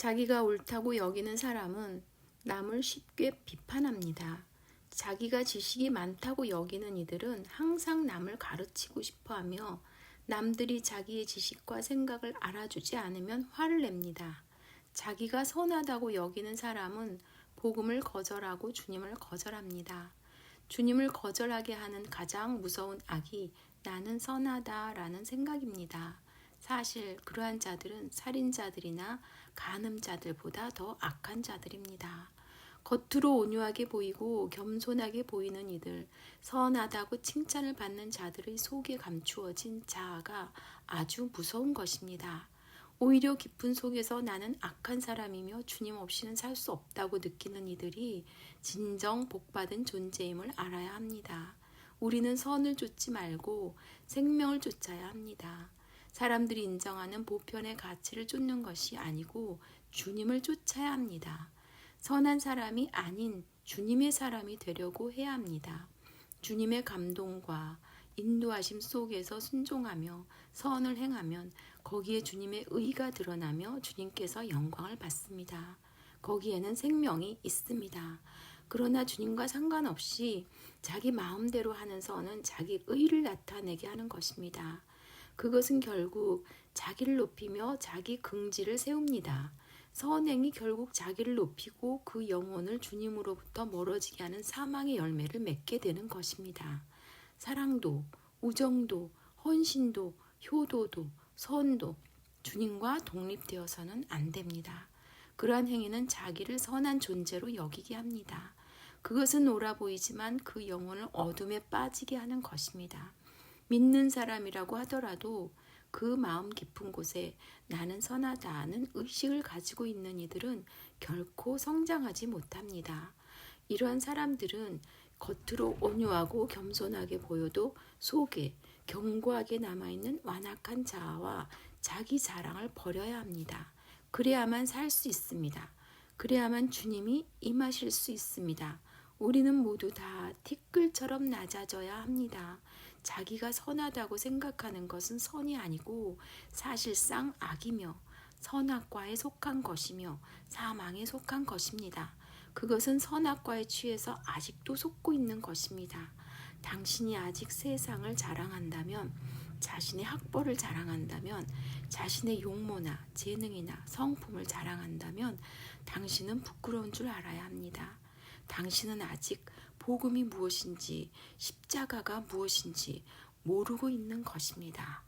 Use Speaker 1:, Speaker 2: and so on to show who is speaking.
Speaker 1: 자기가 옳다고 여기는 사람은 남을 쉽게 비판합니다. 자기가 지식이 많다고 여기는 이들은 항상 남을 가르치고 싶어 하며 남들이 자기의 지식과 생각을 알아주지 않으면 화를 냅니다. 자기가 선하다고 여기는 사람은 복음을 거절하고 주님을 거절합니다. 주님을 거절하게 하는 가장 무서운 악이 나는 선하다라는 생각입니다. 사실 그러한 자들은 살인자들이나 간음자들보다 더 악한 자들입니다. 겉으로 온유하게 보이고 겸손하게 보이는 이들, 선하다고 칭찬을 받는 자들의 속에 감추어진 자아가 아주 무서운 것입니다. 오히려 깊은 속에서 나는 악한 사람이며 주님 없이는 살 수 없다고 느끼는 이들이 진정 복받은 존재임을 알아야 합니다. 우리는 선을 쫓지 말고 생명을 쫓아야 합니다. 사람들이 인정하는 보편의 가치를 쫓는 것이 아니고 주님을 쫓아야 합니다. 선한 사람이 아닌 주님의 사람이 되려고 해야 합니다. 주님의 감동과 인도하심 속에서 순종하며 선을 행하면 거기에 주님의 의가 드러나며 주님께서 영광을 받습니다. 거기에는 생명이 있습니다. 그러나 주님과 상관없이 자기 마음대로 하는 선은 자기 의를 나타내게 하는 것입니다. 그것은 결국 자기를 높이며 자기 긍지를 세웁니다. 선행이 결국 자기를 높이고 그 영혼을 주님으로부터 멀어지게 하는 사망의 열매를 맺게 되는 것입니다. 사랑도, 우정도, 헌신도, 효도도, 선도 주님과 독립되어서는 안 됩니다. 그러한 행위는 자기를 선한 존재로 여기게 합니다. 그것은 옳아 보이지만 그 영혼을 어둠에 빠지게 하는 것입니다. 믿는 사람이라고 하더라도 그 마음 깊은 곳에 나는 선하다는 의식을 가지고 있는 이들은 결코 성장하지 못합니다. 이러한 사람들은 겉으로 온유하고 겸손하게 보여도 속에 견고하게 남아있는 완악한 자아와 자기 자랑을 버려야 합니다. 그래야만 살 수 있습니다. 그래야만 주님이 임하실 수 있습니다. 우리는 모두 다 티끌처럼 낮아져야 합니다. 자기가 선하다고 생각하는 것은 선이 아니고 사실상 악이며 선악과에 속한 것이며 사망에 속한 것입니다. 그것은 선악과에 취해서 아직도 속고 있는 것입니다. 당신이 아직 세상을 자랑한다면 자신의 학벌을 자랑한다면 자신의 용모나 재능이나 성품을 자랑한다면 당신은 부끄러운 줄 알아야 합니다. 당신은 아직 복음이 무엇인지 십자가가 무엇인지 모르고 있는 것입니다.